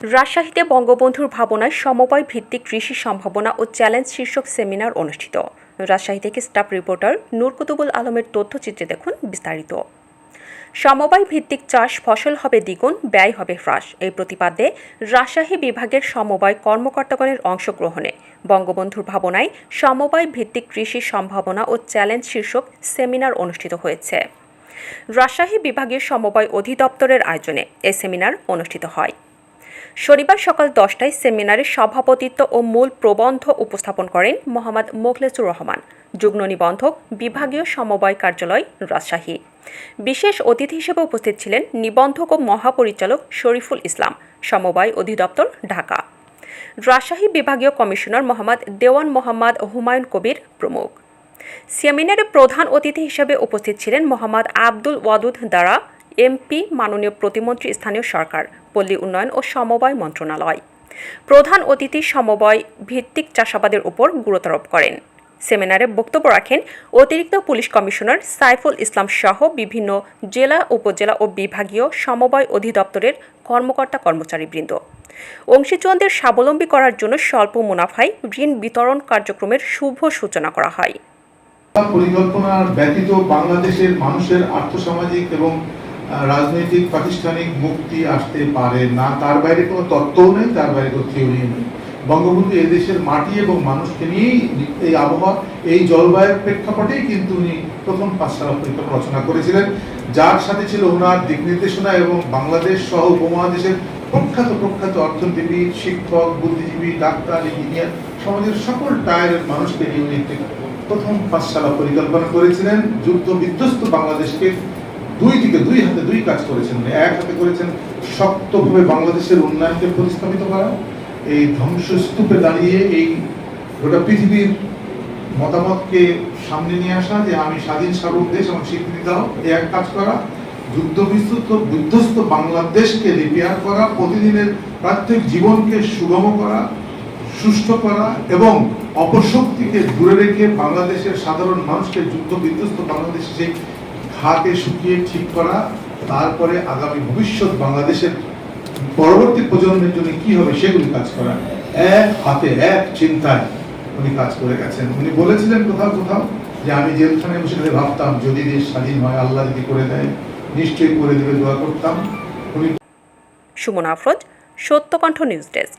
রাজশাহীতে বঙ্গবন্ধুর ভাবনায় সমবায় ভিত্তিক কৃষি সম্ভাবনা ও চ্যালেঞ্জ শীর্ষক সেমিনার অনুষ্ঠিত। রাজশাহী থেকে স্টাফ রিপোর্টার নূর কুতুবুল আলমের তথ্যচিত্রে দেখুন বিস্তারিত। সমবায় ভিত্তিক চাষ ফসল হবে দ্বিগুণ, ব্যয় হবে হ্রাস। এই প্রতিপাদ্যে রাজশাহী বিভাগের সমবায় কর্মকর্তাগণের অংশগ্রহণে বঙ্গবন্ধুর ভাবনায় সমবায় ভিত্তিক কৃষি সম্ভাবনা ও চ্যালেঞ্জ শীর্ষক সেমিনার অনুষ্ঠিত হয়েছে। রাজশাহী বিভাগীয় সমবায় অধিদপ্তরের আয়োজনে এই সেমিনার অনুষ্ঠিত হয়। শনিবার সকাল দশটায় সেমিনারে সভাপতিত্ব ও মূল প্রবন্ধ উপস্থাপন করেন মোহাম্মদ মোখলেসুর রহমান, যুগ্ম নিবন্ধক, বিভাগীয় সমবায় কার্যালয়, রাজশাহী। বিশেষ অতিথি হিসেবে উপস্থিত ছিলেন নিবন্ধক ও মহাপরিচালক শরীফুল ইসলাম, সমবায় অধিদপ্তর, ঢাকা। রাজশাহী বিভাগীয় কমিশনার মোহাম্মদ দেওয়ান মোহাম্মদ হুমায়ুন কবির প্রমুখ। সেমিনারে প্রধান অতিথি হিসেবে উপস্থিত ছিলেন মোহাম্মদ আব্দুল ওয়াদুদ দ্বারা এমপি, মাননীয় প্রতিমন্ত্রী, স্থানীয় সরকার। পল্লী উন্নয়ন ও সমবায় মন্ত্রণালয়। প্রধান অতিথি সমবায় ভিত্তিক চাষাবাদের উপর গুরুত্বারোপ করেন। সেমিনারে বক্তব্য রাখেন অতিরিক্ত পুলিশ কমিশনার সাইফুল ইসলাম সহ বিভিন্ন জেলা, উপজেলা ও বিভাগীয় সমবায় অধিদপ্তরের কর্মকর্তা কর্মচারীবৃন্দ। অংশীজনদের স্বাবলম্বী করার জন্য স্বল্প মুনাফায় ঋণ বিতরণ কার্যক্রমের শুভ সূচনা করা হয়। পরিকল্পনার ব্যতীত বাংলাদেশের মানুষের আর্থসামাজিক এবং রাজনৈতিক প্রাতিষ্ঠানিক মুক্তি আসতে পারে না, তার বাইরে কোনো তত্ত্বও নেই, তার বাইরে কোনো থিওরি নেই। বঙ্গবন্ধু এদেশের মাটি এবং মানুষকে নিয়েই এই আবহাওয়া, এই জলবায়ুর প্রেক্ষাপটেই কিন্তু উনি প্রথম পাঁচশালা পরিকল্পনা রচনা করেছিলেন। যার সাথে ছিল ওনার দিক নির্দেশনা এবং বাংলাদেশ সহ উপমহাদেশের প্রখ্যাত প্রখ্যাত অর্থনীতিবিদ, শিক্ষক, বুদ্ধিজীবী, ডাক্তার, ইঞ্জিনিয়ার, সমাজের সকল টায়ারের মানুষকে নিয়ে উনি প্রথম পাঁচশালা পরিকল্পনা করেছিলেন। যুদ্ধ বিধ্বস্ত বাংলাদেশকে দুই দিকে, দুই হাতে দুই কাজ করেছেন। এক হাতে করেছেন শক্তভাবে বাংলাদেশের উন্নয়নকে প্রতিস্থাপিত করা, এই ধ্বংসস্তূপে দাঁড়িয়ে এই গোটা পৃথিবীর মতামতকে সামনে নিয়ে আসা যে আমি স্বাধীন সার্বক দেশ এবং স্বীকৃতি দাও এই এক কাজ করা, যুদ্ধ বিধ্বস্ত বিধ্বস্ত বাংলাদেশকে রিপেয়ার করা, প্রতিদিনের প্রত্যেক জীবনকে সুগম করা সুস্থ করা এবং অপশক্তিকে দূরে রেখে বাংলাদেশের সাধারণ মানুষকে যুদ্ধ বিধ্বস্ত বাংলাদেশে সেই ঘাকে শুকিয়ে ঠিক করা, তারপরে আগামী ভবিষ্যৎ বাংলাদেশের পরবর্তী প্রজন্মের জন্য কি হবে সেগুলি কাজ করা। এক হাতে এক চিন্তায় উনি কাজ করে গেছেন। উনি বলেছিলেন কোথাও কোথাও যে আমি জেলখানায় বসে খালি ভাবতাম, যদি দেশ স্বাধীন হয়, আল্লাহ যদি করে দেয়, নিশ্চয়ই করে দেবে, দোয়া করতাম। উনি সুমন আফরোজ, সত্যকণ্ঠ নিউজ ডেস্ক।